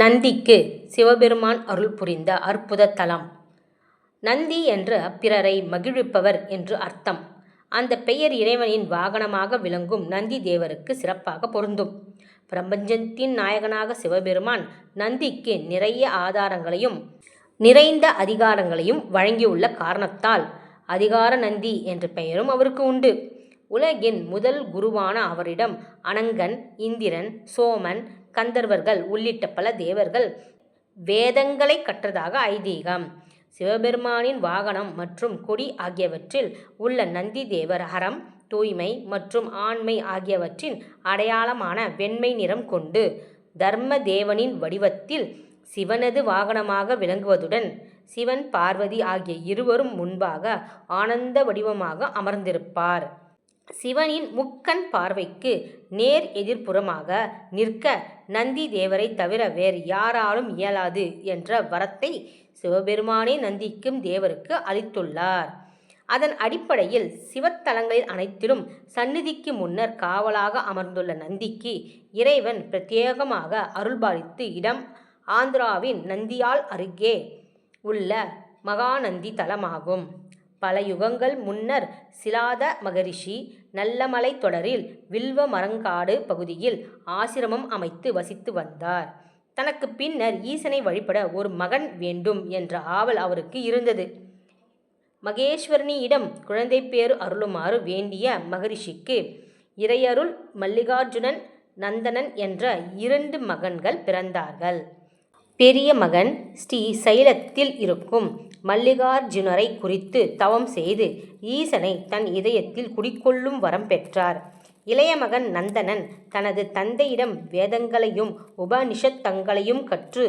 நந்திக்கு சிவபெருமான் அருள் புரிந்த அற்புத தலம். நந்தி என்று பிறரை மகிழ்விப்பவர் என்று அர்த்தம். அந்த பெயர் இறைவனின் வாகனமாக விளங்கும் நந்தி தேவருக்கு சிறப்பாக பொருந்தும். பிரபஞ்சத்தின் நாயகனாக சிவபெருமான் நந்திக்கு நிறைய ஆதாரங்களையும் நிறைந்த அதிகாரங்களையும் வழங்கியுள்ள காரணத்தால் அதிகார நந்தி என்ற பெயரும் அவருக்கு உண்டு. உலகின் முதல் குருவான அவரிடம் அனங்கன் இந்திரன் சோமன் கந்தர்வர்கள் உள்ளிட்ட பல தேவர்கள் வேதங்களை கற்றதாக ஐதீகம். சிவபெருமானின் வாகனம் மற்றும் கொடி ஆகியவற்றில் உள்ள நந்தி தேவர் அறம் தூய்மை மற்றும் ஆண்மை ஆகியவற்றின் அடையாளமான வெண்மை நிறம் கொண்டு தர்ம தேவனின் வடிவத்தில் சிவனது வாகனமாக விளங்குவதுடன் சிவன் பார்வதி ஆகிய இருவரும் முன்பாக ஆனந்த வடிவமாக அமர்ந்திருப்பார். சிவனின் முக்கண் பார்வைக்கு நேர் எதிர்ப்புறமாக நிற்க நந்தி தேவரை தவிர வேறு யாராலும் இயலாது என்ற வரத்தை சிவபெருமானே நந்திக்கும் தேவருக்கு அளித்துள்ளார். அதன் அடிப்படையில் சிவத்தலங்களில் அனைத்திலும் சந்நிதிக்கு முன்னர் காவலாக அமர்ந்துள்ள நந்திக்கு இறைவன் பிரத்யேகமாக அருள்பாலித்து இடம் ஆந்திராவின் நந்தியால் அருகே உள்ள மகாநந்தி தலமாகும். பல யுகங்கள் முன்னர் சிலாத மகரிஷி நல்லமலை தொடரில் வில்வ மரங்காடு பகுதியில் ஆசிரமம் அமைத்து வசித்து வந்தார். தனக்கு பின்னர் ஈசனை வழிபட ஒரு மகன் வேண்டும் என்ற ஆவல் அவருக்கு இருந்தது. மகேஸ்வரனியிடம் குழந்தை பேறு அருளுமாறு வேண்டிய மகரிஷிக்கு இறையருள் மல்லிகார்ஜுனன் நந்தனன் என்ற இரண்டு மகன்கள் பிறந்தார்கள். பெரிய மகன் ஸ்ரீ சைலத்தில் இருக்கும் மல்லிகார்ஜுனரை குறித்து தவம் செய்து ஈசனை தன் இதயத்தில் குடிக்கொள்ளும் வரம் பெற்றார். இளைய மகன் நந்தனன் தனது தந்தையிடம் வேதங்களையும் உபனிஷத்தங்களையும் கற்று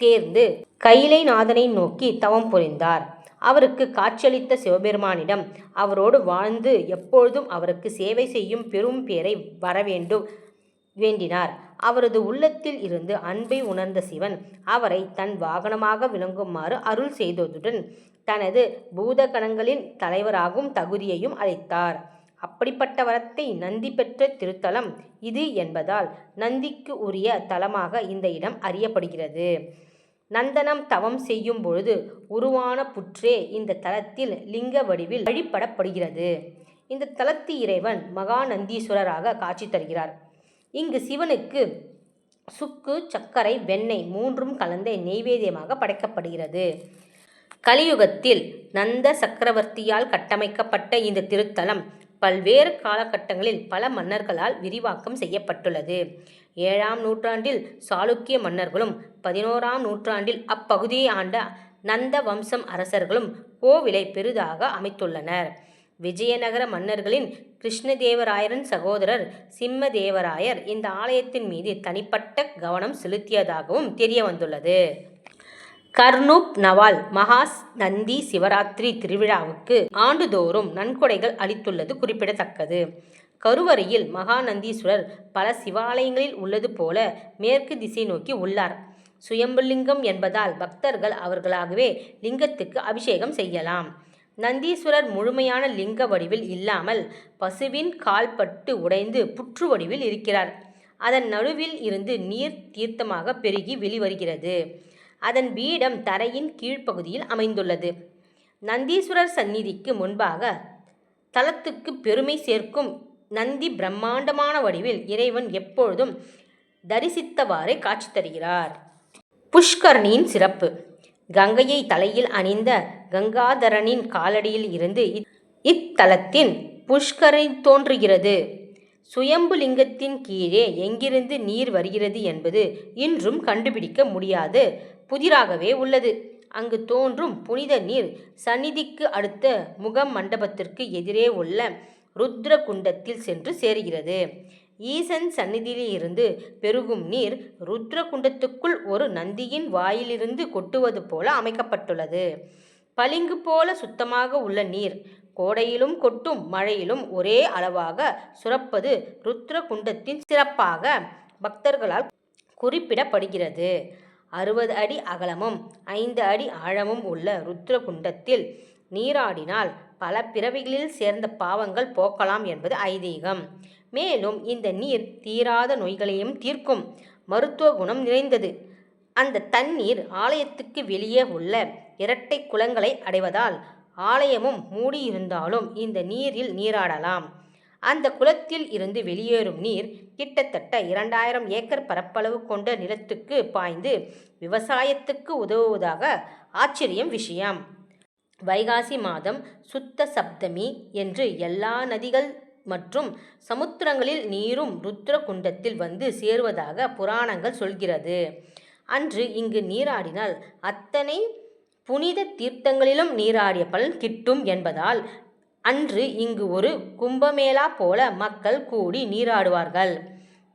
தேர்ந்து கைலைநாதனை நோக்கி தவம் புரிந்தார். அவருக்கு காட்சியளித்த சிவபெருமானிடம் அவரோடு வாழ்ந்து எப்பொழுதும் அவருக்கு சேவை செய்யும் பெரும் பேரை வரவேண்டும் வேண்டினார். அவரது உள்ளத்தில் இருந்து அன்பை உணர்ந்த சிவன் அவரை தன் வாகனமாக விளங்குமாறு அருள் செய்ததுடன் தனது பூதகணங்களின் தலைவராகும் தகுதியையும் அளித்தார். அப்படிப்பட்ட வரத்தை நந்தி பெற்ற திருத்தலம் இது என்பதால் நந்திக்கு உரிய தலமாக இந்த இடம் அறியப்படுகிறது. நந்தனம் தவம் செய்யும் பொழுது உருவான புற்றே இந்த தலத்தில் லிங்க வடிவில் வழிபடப்படுகிறது. இந்த தலத்து இறைவன் மகாநந்தீஸ்வரராக காட்சி தருகிறார். இங்கு சிவனுக்கு சுக்கு சர்க்கரை வெண்ணெய் மூன்றும் கலந்த நெய்வேதியமாக படைக்கப்படுகிறது. கலியுகத்தில் நந்த சக்கரவர்த்தியால் கட்டமைக்கப்பட்ட இந்த திருத்தலம் பல்வேறு காலகட்டங்களில் பல மன்னர்களால் விரிவாக்கம் செய்யப்பட்டுள்ளது. ஏழாம் நூற்றாண்டில் சாளுக்கிய மன்னர்களும் பதினோராம் நூற்றாண்டில் அப்பகுதியை ஆண்ட நந்த வம்சம் அரசர்களும் கோவிலை பெரிதாக அமைத்துள்ளனர். விஜயநகர மன்னர்களின் கிருஷ்ணதேவராயரின் சகோதரர் சிம்மதேவராயர் இந்த ஆலயத்தின் மீது தனிப்பட்ட கவனம் செலுத்தியதாகவும் தெரிய வந்துள்ளது கர்னூப் நவால் மகாஸ் நந்தி சிவராத்திரி திருவிழாவுக்கு ஆண்டுதோறும் நன்கொடைகள் அளித்துள்ளது குறிப்பிடத்தக்கது. கருவறையில் மகாநந்தீஸ்வரர் பல சிவாலயங்களில் உள்ளது போல மேற்கு திசை நோக்கி உள்ளார். சுயம்புலிங்கம் என்பதால் பக்தர்கள் அவர்களாகவே லிங்கத்துக்கு அபிஷேகம் செய்யலாம். நந்தீஸ்வரர் முழுமையான லிங்க வடிவில் இல்லாமல் பசுவின் கால்பட்டு உடைந்து புற்று வடிவில் இருக்கிறார். அதன் நடுவில் இருந்து நீர் தீர்த்தமாக பெருகி வெளிவருகிறது. அதன் பீடம் தரையின் கீழ்ப்பகுதியில் அமைந்துள்ளது. நந்தீஸ்வரர் சந்நிதிக்கு முன்பாக தலத்துக்கு பெருமை சேர்க்கும் நந்தி பிரம்மாண்டமான வடிவில் இறைவன் எப்பொழுதும் தரிசித்தவாறே காட்சி தருகிறார். புஷ்கரணியின் சிறப்பு. கங்கையை தலையில் அணிந்த கங்காதரனின் காலடியில் இருந்து இத்தலத்தின் புஷ்கரை தோன்றுகிறது. சுயம்பு லிங்கத்தின் கீழே எங்கிருந்து நீர் வருகிறது என்பது இன்றும் கண்டுபிடிக்க முடியாது. புதிராகவே உள்ளது. அங்கு தோன்றும் புனித நீர் சந்நிதிக்கு அடுத்த முகம் மண்டபத்திற்கு எதிரே உள்ள ருத்ர குண்டத்தில் சென்று சேருகிறது. ஈசன் சந்நிதியில் இருந்து பெருகும் நீர் ருத்ரகுண்டத்துக்குள் ஒரு நந்தியின் வாயிலிருந்து கொட்டுவது போல அமைக்கப்பட்டுள்ளது. பளிங்கு போல சுத்தமாக உள்ள நீர் கோடையிலும் கொட்டும் மழையிலும் ஒரே அளவாக சுரப்பது ருத்ரகுண்டத்தின் சிறப்பாக பக்தர்களால் குறிப்பிடப்படுகிறது. அறுபது அடி அகலமும் ஐந்து அடி ஆழமும் உள்ள ருத்ரகுண்டத்தில் நீராடினால் பல பிறவிகளில் சேர்ந்த பாவங்கள் போக்கலாம் என்பது ஐதீகம். மேலும் இந்த நீர் தீராத நோய்களையும் தீர்க்கும் மருத்துவ குணம் நிறைந்தது. அந்த தண்ணீர் ஆலயத்துக்கு வெளியே உள்ள இரட்டை குளங்களை அடைவதால் ஆலயமும் மூடியிருந்தாலும் இந்த நீரில் நீராடலாம். அந்த குளத்தில் இருந்து வெளியேறும் நீர் கிட்டத்தட்ட இரண்டாயிரம் ஏக்கர் பரப்பளவு கொண்ட நிலத்துக்கு பாய்ந்து விவசாயத்துக்கு உதவுவதாக ஆச்சரியம் விஷயம். வைகாசி மாதம் சுத்த சப்தமி என்று எல்லா நதிகள் மற்றும் சமுத்திரங்களில் நீரும் ருத்ர குண்டத்தில் வந்து சேருவதாக புராணங்கள் சொல்கிறது. அன்று இங்கு நீராடினால் அத்தனை புனித தீர்த்தங்களிலும் நீராடிய பலன் கிட்டும் என்பதால் அன்று இங்கு ஒரு கும்பமேளா போல மக்கள் கூடி நீராடுவார்கள்.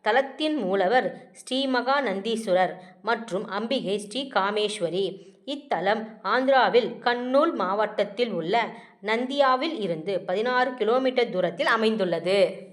தலத்தின் மூலவர் ஸ்ரீமகா நந்தீஸ்வரர் மற்றும் அம்பிகை ஸ்ரீ காமேஸ்வரி. இத்தலம் ஆந்திராவில் கண்ணூல் மாவட்டத்தில் உள்ள நந்தியாவில் இருந்து பதினாறு கிலோமீட்டர் தூரத்தில் அமைந்துள்ளது.